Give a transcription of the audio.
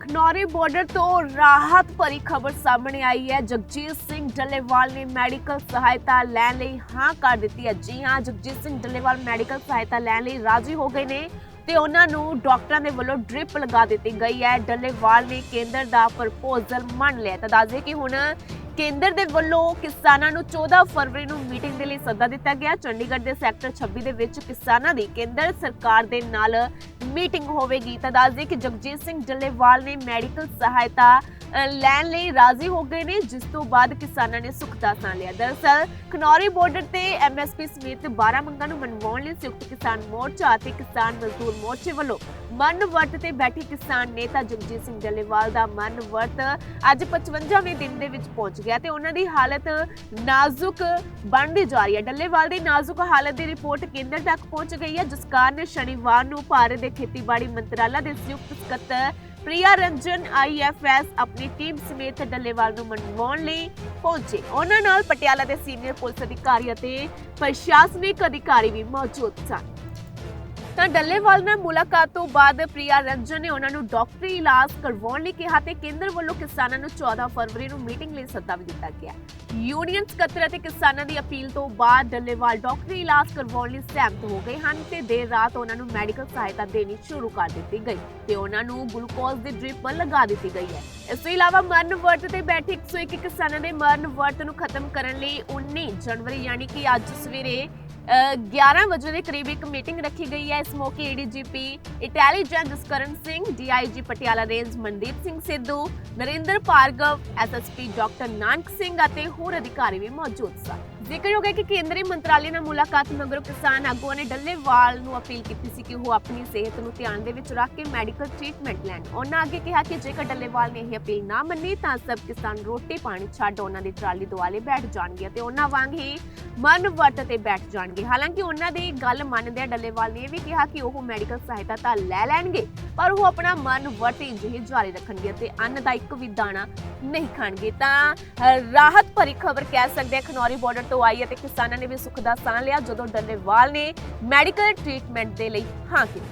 Khanauri border ਤੋਂ ਰਾਹਤ ਭਰੀ ਖਬਰ ਸਾਹਮਣੇ ਆਈ ਹੈ। ਜਗਜੀਤ ਸਿੰਘ ਡੱਲੇਵਾਲ ਨੇ ਮੈਡੀਕਲ ਸਹਾਇਤਾ ਲੈਣ ਲਈ ਹਾਂ ਕਰ ਦਿੱਤੀ ਹੈ। ਜੀ ਹਾਂ, ਜਗਜੀਤ ਸਿੰਘ ਡੱਲੇਵਾਲ ਮੈਡੀਕਲ ਸਹਾਇਤਾ ਲੈਣ ਲਈ ਰਾਜ਼ੀ ਹੋ ਗਏ ਨੇ ਤੇ ਉਹਨਾਂ ਨੂੰ ਡਾਕਟਰਾਂ ਦੇ ਵੱਲੋਂ ਡ੍ਰਿਪ ਲਗਾ ਦਿੱਤੀ ਗਈ ਹੈ। ਡੱਲੇਵਾਲ ਨੇ ਕੇਂਦਰ ਦਾ ਪ੍ਰਪੋਜ਼ਲ ਮੰਨ ਲਿਆ ਤਾਂ ਦੱਸਦੇ ਕਿ ਹੁਣ ਕੇਂਦਰ ਦੇ ਵੱਲੋਂ ਕਿਸਾਨਾਂ ਨੂੰ 14 ਫਰਵਰੀ ਨੂੰ ਮੀਟਿੰਗ ਦੇ ਲਈ ਸੱਦਾ ਦਿੱਤਾ ਗਿਆ। ਚੰਡੀਗੜ੍ਹ ਦੇ ਸੈਕਟਰ 26 ਦੇ ਵਿੱਚ ਕਿਸਾਨਾਂ ਦੀ ਕੇਂਦਰ ਸਰਕਾਰ ਦੇ ਨਾਲ ਮੀਟਿੰਗ ਹੋਵੇਗੀ। ਤਾਂ ਦੱਸਦੇ ਕਿ ਜਗਜੀਤ ਸਿੰਘ ਡੱਲੇਵਾਲ ਨੇ ਮੈਡੀਕਲ ਸਹਾਇਤਾ ਅ, ਲੈਣ ਲਈ ਰਾਜ਼ੀ ਹੋ ਗਏ ਨੇ ਜਿਸ ਤੋਂ ਬਾਅਦ ਕਿਸਾਨਾਂ ਨੇ ਸੁੱਖ ਦਾ ਸਾਹ ਲਿਆ। ਦਰਅਸਲ ਖਨੌਰੀ ਬਾਰਡਰ ਤੇ ਐਮਐਸਪੀ ਸਮੇਤ 12 ਮੰਗਾਂ ਨੂੰ ਮਨਵਾਉਣ ਲਈ ਸੰਯੁਕਤ ਕਿਸਾਨ ਮੋਰਚਾ ਅਤੇ ਕਿਸਾਨ ਮਜ਼ਦੂਰ ਮੋਰਚੇ ਵੱਲੋਂ ਮਨ ਵਰਤ ਤੇ ਬੈਠੇ ਕਿਸਾਨ ਨੇਤਾ ਜਗਜੀਤ ਸਿੰਘ ਡੱਲੇਵਾਲ ਦਾ ਮਨ ਵਰਤ ਅੱਜ 55ਵੇਂ ਦਿਨ ਦੇ ਵਿੱਚ ਪਹੁੰਚ ਗਿਆ ਤੇ ਉਹਨਾਂ ਦੀ ਹਾਲਤ ਨਾਜ਼ੁਕ ਬਣਦੀ ਜਾ ਰਹੀ ਹੈ। ਡੱਲੇਵਾਲ ਦੀ ਨਾਜ਼ੁਕ ਹਾਲਤ ਦੀ ਰਿਪੋਰਟ ਕੇਂਦਰ ਤੱਕ ਪਹੁੰਚ ਗਈ ਹੈ ਜਿਸ ਕਾਰਨ ਸ਼ਨੀਵਾਰ ਨੂੰ ਭਾਰਤ ਦੇ ਖੇਤੀਬਾੜੀ ਮੰਤਰਾਲਾ ਦੇ ਸੰਯੁਕਤ ਸਕੱਤਰ ਪ੍ਰਿਆ ਰੰਜਨ ਆਈਐਫਐਸ ਆਪਣੀ ਟੀਮ ਸਮੇਤ ਡੱਲੇਵਾਲ ਨੂੰ ਮਨਵਾਉਣ ਲਈ ਪਹੁੰਚੇ। ਉਹਨਾਂ ਨਾਲ ਪਟਿਆਲਾ ਦੇ ਸੀਨੀਅਰ ਪੁਲਿਸ ਅਧਿਕਾਰੀ ਅਤੇ ਪ੍ਰਸ਼ਾਸਨਿਕ ਅਧਿਕਾਰੀ ਵੀ ਮੌਜੂਦ ਸਨ। ਤਾਂ ਡੱਲੇਵਾਲ ਨਾਲ ਮੁਲਾਕਾਤ ਤੋਂ ਬਾਅਦ ਪ੍ਰਿਆ ਰੰਜਨ ਨੇ ਉਹਨਾਂ ਨੂੰ ਡਾਕਟਰੀ ਇਲਾਜ ਕਰਵਾਉਣ ਲਈ ਕਿਹਾ ਤੇ ਕੇਂਦਰ ਵੱਲੋਂ ਕਿਸਾਨਾਂ ਨੂੰ 14 ਫਰਵਰੀ ਨੂੰ ਮੀਟਿੰਗ ਲਈ ਸੱਦਾ ਵੀ ਦਿੱਤਾ ਗਿਆ। ਯੂਨੀਅਨ ਸਕੱਤਰ ਅਤੇ ਕਿਸਾਨਾਂ ਦੀ ਅਪੀਲ ਤੋਂ ਬਾਅਦ ਡੱਲੇਵਾਲ ਡਾਕਟਰੀ ਇਲਾਜ ਕਰਵਾਉਣ ਲਈ ਸਹਿਮਤ ਹੋ ਗਏ ਹਨ ਤੇ ਦੇਰ ਰਾਤ ਉਹਨਾਂ ਨੂੰ ਮੈਡੀਕਲ ਸਹਾਇਤਾ ਦੇਣੀ ਸ਼ੁਰੂ ਕਰ ਦਿੱਤੀ ਗਈ ਤੇ ਉਹਨਾਂ ਨੂੰ ਗਲੂਕੋਜ਼ ਦੀ ਡ੍ਰਿਪ ਲਗਾ ਦਿੱਤੀ ਗਈ ਹੈ। ਇਸ ਤੋਂ ਇਲਾਵਾ ਮਰਨ ਵਰਤ ਤੇ ਬੈਠੇ 101 ਕਿਸਾਨਾਂ ਦੇ ਮਰਨ ਵਰਤ ਨੂੰ ਖਤਮ ਕਰਨ ਲਈ 19 ਜਨਵਰੀ ਯਾਨੀ ਕਿ ਅੱਜ ਸਵੇਰੇ 11 ਵਜੇ ਦੇ ਕਰੀਬ ਇੱਕ ਮੀਟਿੰਗ ਰੱਖੀ ਗਈ ਹੈ। ਇਸ ਮੌਕੇ ADGP intelligence Karan Singh DIG Patiala range Mandeep Singh Sidhu Narinder Bhargav SSP doctor Nanak Singh ਅਤੇ ਹੋਰ ਅਧਿਕਾਰੀ ਵੀ ਮੌਜੂਦ ਸਨ। ਜ਼ਿਕਰਯੋਗ ਹੈ ਕਿ ਕੇਂਦਰੀ ਮੰਤਰਾਲੇ ਨਾਲ ਮੁਲਾਕਾਤ ਮਗਰੋਂ ਕਿਸਾਨ ਆਗੂਆਂ ਨੇ ਡੱਲੇਵਾਲ ਨੂੰ ਅਪੀਲ ਕੀਤੀ ਸੀ ਕਿ ਉਹ ਆਪਣੀ ਸਿਹਤ ਨੂੰ ਧਿਆਨ ਦੇ ਵਿੱਚ ਰੱਖ ਕੇ ਮੈਡੀਕਲ ਟ੍ਰੀਟਮੈਂਟ ਲੈਣ। ਉਹਨਾਂ ਅੱਗੇ ਕਿਹਾ ਕਿ ਜੇਕਰ ਡੱਲੇਵਾਲ ਨੇ ਇਹ ਅਪੀਲ ਨਾ ਮੰਨੀ, ਤਾਂ ਸਭ ਕਿਸਾਨ ਰੋਟੀ ਪਾਣੀ ਛੱਡ ਉਹਨਾਂ ਦੀ ਟਰਾਲੀ ਦੁਆਲੇ ਬੈਠ ਜਾਣਗੇ ਤੇ ਉਹਨਾਂ ਵਾਂਗ ਹੀ ਮਨ ਵਰਤ ਤੇ ਬੈਠ ਜਾਣਗੇ। ਹਾਲਾਂਕਿ ਉਹਨਾਂ ਦੀ ਗੱਲ ਮੰਨਦਿਆਂ ਡੱਲੇਵਾਲ ਨੇ ਇਹ ਵੀ ਕਿਹਾ ਕਿ ਉਹ ਮੈਡੀਕਲ ਸਹਾਇਤਾ ਤਾਂ ਲੈ ਲੈਣਗੇ, ਪਰ ਉਹ ਆਪਣਾ ਮਨ ਵਰਤ ਇੰਜ ਹੀ ਜਾਰੀ ਰੱਖਣਗੇ ਤੇ ਅੰਨ ਦਾ ਇੱਕ ਵੀ ਦਾਣਾ ਨਹੀਂ ਖਾਣਗੇ ਤਾਂ ਅ, ਰਾਹਤ ਭਰੀ ਖਬਰ ਕਹਿ ਸਕਦੇ ਹਾਂ ਖਨੌਰੀ ਬਾਰਡਰ ਤੋਂ ਆਈ ਹੈ ਤੇ ਕਿਸਾਨਾਂ ਨੇ ਵੀ ਸੁੱਖ ਦਾ ਸਾਹ ਲਿਆ ਜਦੋਂ ਡੱਲੇਵਾਲ ਨੇ ਮੈਡੀਕਲ ਟ੍ਰੀਟਮੈਂਟ ਦੇ ਲਈ ਹਾਂ ਕੀਤੀ।